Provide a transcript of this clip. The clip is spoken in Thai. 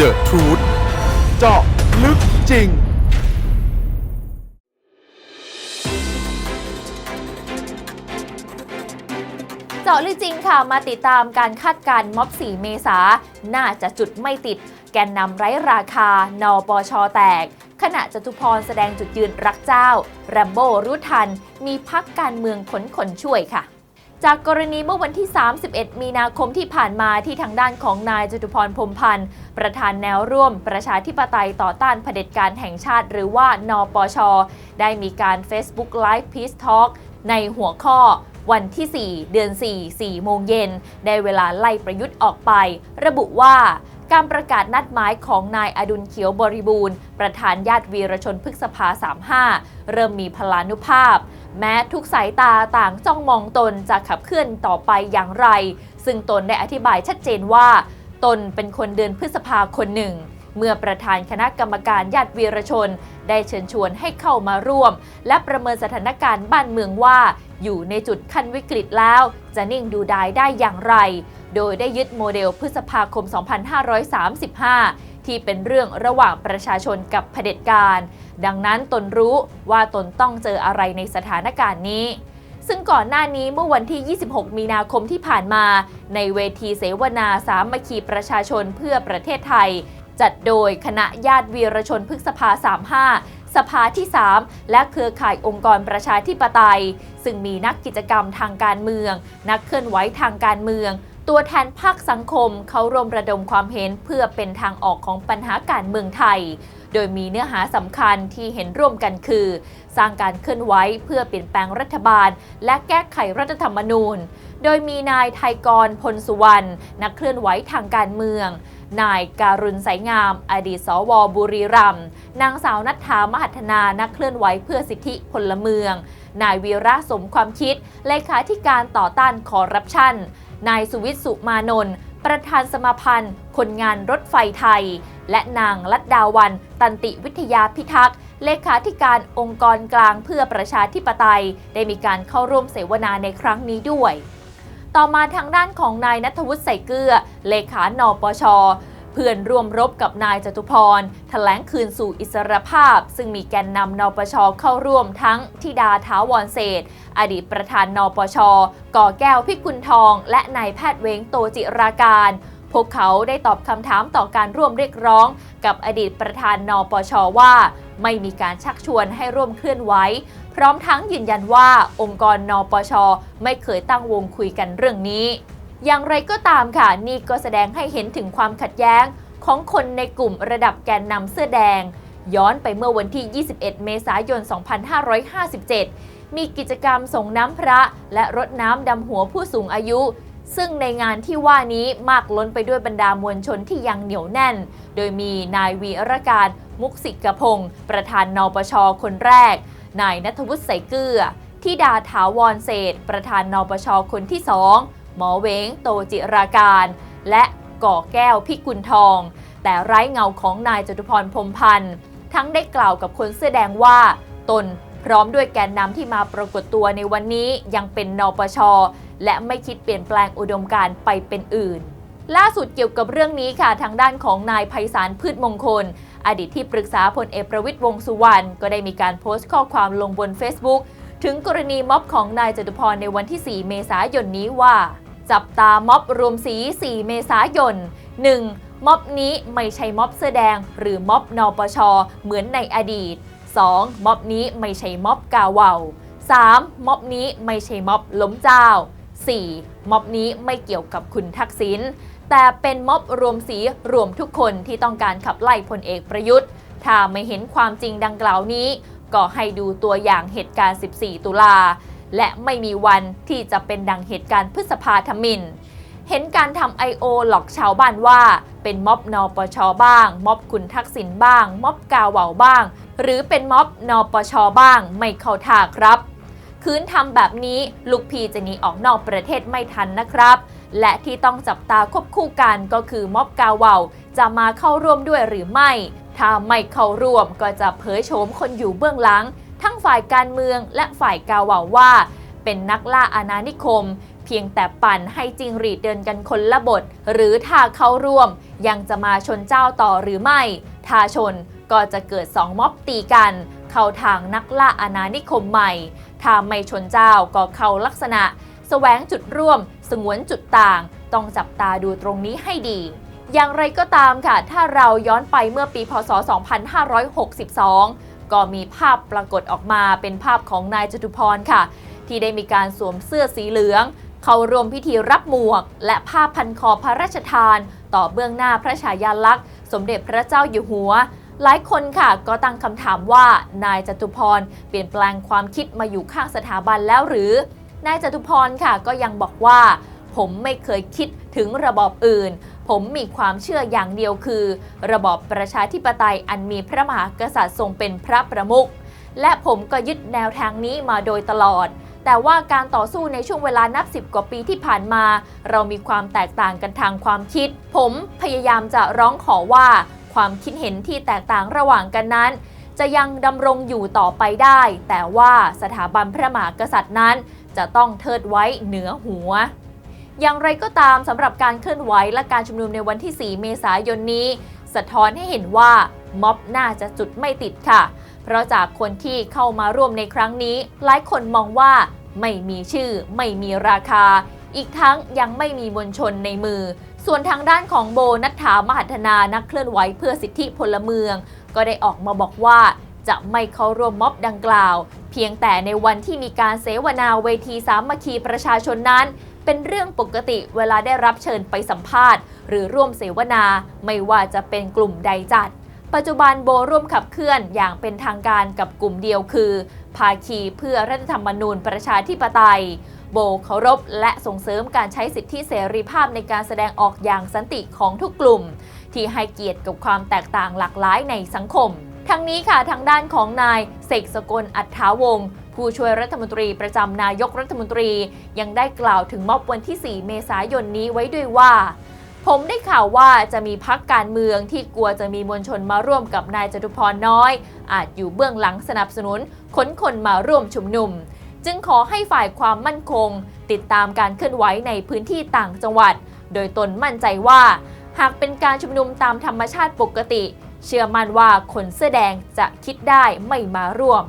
The Truth เจาะลึกจริง เจาะลึกจริงค่ะ มาติดตามการคาดการณ์ม็อบ 4 เมษา น่าจะจุดไม่ติด แกนนำไร้ราคา นปชแตก ขณะจตุพรแสดงจุดยืนรักเจ้า แรมโบ้รู้ทัน มีพักการเมืองขนคนช่วยค่ะ จากกรณีเมื่อวันที่ 31 มีนาคมที่ผ่านมาที่ทางด้านของนายจตุพรพรมพันธ์ ประธานแนวร่วม ประชาธิปไตยต่อต้านเผด็จการแห่งชาติ หรือว่านปช ได้มีการ Facebook Live Peace Talk ในหัวข้อวันที่ 4 เดือน 4 4 โมงเย็น ได้เวลาไล่ประยุทธ์ออกไป ระบุว่าการประกาศนัดหมายของนายอดุลเขียวบริบูรณ์ ประธานญาติวีรชนพฤกษภา 35 เริ่มมีพลานุภาพ แม้ทุกสายตาต่างจ้องมองตนจะขับเคลื่อนต่อไปอย่างไร ซึ่งตนได้อธิบายชัดเจนว่า ตนเป็นคนเดือนพฤษภาคนหนึ่ง เมื่อประธานคณะกรรมการญาติวีรชน ได้เชิญชวนให้เข้ามาร่วม และประเมินสถานการณ์บ้านเมืองว่า อยู่ในจุดขั้นวิกฤตแล้ว จะนิ่งดูดายได้อย่างไร โดยได้ยึดโมเดลพฤษภาคม 2535 ที่เป็นเรื่องระหว่างประชาชนกับเผด็จการ ดังนั้นตนรู้ว่าตนต้องเจออะไรในสถานการณ์นี้ ซึ่งก่อนหน้านี้เมื่อวันที่ 26 มีนาคมที่ผ่านมา ในเวทีเสวนาสามัคคีประชาชนเพื่อประเทศไทย จัดโดยคณะญาติวีรชนพฤกษภา 35สภาที่ 3 และเครือข่ายองค์กรประชาธิปไตย ซึ่งมีนักกิจกรรมทางการเมือง นักเคลื่อนไหวทางการเมือง ตัวแทนภาคสังคม เขารวมระดมความเห็นเพื่อเป็นทางออกของปัญหาการเมืองไทย โดยมีเนื้อหาสำคัญที่เห็นร่วมกันคือ สร้างการเคลื่อนไหวเพื่อเปลี่ยนแปลงรัฐบาล และแก้ไขรัฐธรรมนูญ โดยมีนายไทยกรพลสุวรรณนักเคลื่อนไหวทางการเมือง นายการุณสายงาม อดีตสวบุรีรัมย์นางสาวนัทธามหัฒนานักเคลื่อนไหวเพื่อสิทธิพลเมือง นายวีระสมความคิดเลขาธิการต่อต้านคอร์รัปชันนายสุวิทย์สุมานนท์ ประธานสมาพันธ์ คนงานรถไฟไทย และนางลัดดาวัน ตันติวิทยาพิทักษ์เลขาธิการองค์กรกลางเพื่อประชาธิปไตย ได้มีการเข้าร่วมเสวนาในครั้งนี้ด้วย ต่อมาทางด้านของนายนัทวุฒิใส่เกลือ เลขานปช เพื่อนร่วมรบกับนายจตุพรแถลงคืนสู่อิสรภาพ ซึ่งมีแกนนำนปชเข้าร่วมทั้งทิดาท้าวรเศรษฐอดีตประธานนปชก่อแก้วพิกุลทอง และนายแพทย์เวงโตจิราการ พวกเขาได้ตอบคำถามต่อการร่วมเรียกร้อง กับอดีตประธานนปชว่า ไม่มีการชักชวนให้ร่วมเคลื่อนไหวพร้อมทั้งยืนยันว่าองค์กรนปชไม่เคยตั้งวงคุยกันเรื่องนี้ อย่างไรก็ตามค่ะ นี่ก็แสดงให้เห็นถึงความขัดแย้ง ของคนในกลุ่มระดับแกนนำเสื้อแดง ย้อนไปเมื่อวันที่ 21 เมษายน 2557 มีกิจกรรมส่งน้ำพระ และรดน้ำดำหัวผู้สูงอายุ ซึ่งในงานที่ว่านี้มากล้นไปด้วยบรรดามวลชนที่ยังเหนียวแน่น โดยมีนายวีรการมุกสิกพงศ์ประธานนปชคนแรก นายนัทวุฒิใสเกลือทิดาถาวรเศษ ประธานนปชคนที่สอง หมอเวงโตจิราการ และก่อแก้วพิกุลทอง แต่ไร้เงาของนายจตุพรพรมพันธ์ ทั้งได้กล่าวกับคนเสื้อแดงว่าตนพร้อมด้วยแกนนำที่มาปรากฏตัวในวันนี้ยังเป็นนปช และไม่คิดเปลี่ยนแปลงอุดมการไปเป็นอื่น ล่าสุดเกี่ยวกับเรื่องนี้ค่ะ ทางด้านของนายไพศาลพืชมงคล อดีตที่ปรึกษาพลเอกประวิตยวงสุวรรณก็ได้มีการโพสต์ข้อความลงบน Facebook ถึงกรณีม็อบของนายจตุพรในวันที่ 4 เมษายนนี้ว่า จับตาม็อบรวมสี 4 เมษายน 1. ม็อบนี้ไม่ใช่ม็อบเสื้อแดง หรือม็อบนปช เหมือนในอดีต 2. ม็อบนี้ไม่ใช่ม็อบกาเวา 3. ม็อบนี้ไม่ใช่ม็อบล้มเจ้า 4. ม็อบนี้ไม่เกี่ยวกับคุณทักษิณแต่เป็นม็อบรวมสีรวมทุกคนที่ต้องการขับไล่พลเอกประยุทธ์ ถ้าไม่เห็นความจริงดังกล่าวนี้ ก็ให้ดูตัวอย่างเหตุการณ์ 14 ตุลา และไม่มีวันที่จะเป็นดังเหตุการณ์พฤษภาธมิน เห็นการทำ I.O. หลอกชาวบ้านว่า เป็นม็อบนปชบ้าง ม็อบคุณทักษิณบ้าง ม็อบกาวเหว่าบ้าง หรือเป็นม็อบนปชบ้าง ไม่เข้าท่าครับ คืนทำแบบนี้ลูกพีจะหนีออกนอกประเทศไม่ทันนะครับ และที่ต้องจับตาควบคู่กันก็คือม็อบกาวเหว่าจะมาเข้าร่วมด้วยหรือไม่ ถ้าไม่เข้าร่วมก็จะเผยโฉมคนอยู่เบื้องหลัง ทั้งฝ่ายการเมืองและฝ่ายกาวาว่า เป็นนักล่าอาณานิคม เพียงแต่ปั่นให้จิงหรีดเดินกันคนละบท หรือถ้าเข้าร่วม ยังจะมาชนเจ้าต่อหรือไม่ ถ้าชนก็จะเกิดสองม็อบตีกัน เข้าทางนักล่าอาณานิคมใหม่ ถ้าไม่ชนเจ้าก็เข้าลักษณะแสวงจุดร่วม สงวนจุดต่าง ต้องจับตาดูตรงนี้ให้ดี อย่างไรก็ตามค่ะ ถ้าเราย้อนไปเมื่อปีพศ 2562 ก็มีภาพปรากฏออกมาเป็นภาพของนายจตุพรค่ะ ที่ได้มีการสวมเสื้อสีเหลือง เข้าร่วมพิธีรับหมวก และผ้าพันคอพระราชทาน ต่อเบื้องหน้าพระฉายาลักษณ์สมเด็จพระเจ้าอยู่หัว หลายคนค่ะก็ตั้งคำถามว่านายจตุพรเปลี่ยนแปลงความคิดมาอยู่ข้างสถาบันแล้วหรือนายจตุพรค่ะก็ยังบอกว่า ผมไม่เคยคิดถึงระบอบอื่น ผมมีความเชื่ออย่างเดียวคือ ระบอบประชาธิปไตยอันมีพระมหากษัตริย์ทรงเป็นพระประมุขและผมก็ยึดแนวทางนี้มาโดยตลอด แต่ว่าการต่อสู้ในช่วงเวลานับสิบกว่าปีที่ผ่านมา เรามีความแตกต่างกันทางความคิด ผมพยายามจะร้องขอว่า ความคิดเห็นที่แตกต่างระหว่างกันนั้น จะยังดำรงอยู่ต่อไปได้ แต่ว่าสถาบันพระมหากษัตริย์นั้น จะต้องเทิดไว้เหนือหัว อย่างไรก็ตามสำหรับการเคลื่อนไหวและการชุมนุมในวันที่ 4 เมษายนนี้ สะท้อนให้เห็นว่าม็อบน่าจะจุดไม่ติดค่ะ เพราะจากคนที่เข้ามาร่วมในครั้งนี้ หลายคนมองว่าไม่มีชื่อ ไม่มีราคา อีกทั้งยังไม่มีมวลชนในมือ ส่วนทางด้านของโบนัฐามหัฒนานักเคลื่อนไหวเพื่อสิทธิพลเมือง ก็ได้ออกมาบอกว่าจะไม่เข้าร่วมม็อบดังกล่าว เพียงแต่ในวันที่มีการเสวนาเวทีสามัคคีประชาชนนั้น เป็นเรื่องปกติเวลาได้รับเชิญไปสัมภาษณ์ หรือร่วมเสวนา ไม่ว่าจะเป็นกลุ่มใดจัด ปัจจุบันโบร่วมขับเคลื่อนอย่างเป็นทางการกับกลุ่มเดียวคือ ภาคีเพื่อรัฐธรรมนูญประชาธิปไตย โบเคารพและส่งเสริมการใช้สิทธิเสรีภาพในการแสดงออกอย่างสันติของทุกกลุ่ม ที่ให้เกียรติกับความแตกต่างหลากหลายในสังคมทั้งนี้ค่ะทางด้านของนายเสกสกลอัฏฐาวงศ์ ผู้ช่วยรัฐมนตรีประจำนายกรัฐมนตรียังได้กล่าวถึงม็อบวันที่ 4 เมษายนนี้ไว้ด้วยว่า ผมได้ข่าวว่าจะมีพักการเมืองที่กลัวจะมีมวลชนมาร่วมกับนายจตุพรน้อย อาจอยู่เบื้องหลังสนับสนุนขนคนมาร่วมชุมนุม จึงขอให้ฝ่ายความมั่นคง ติดตามการเคลื่อนไหวในพื้นที่ต่างจังหวัด โดยตนมั่นใจว่า หากเป็นการชุมนุมตามธรรมชาติปกติ เชื่อมั่นว่าคนเสื้อแดงจะคิดได้ไม่มาร่วม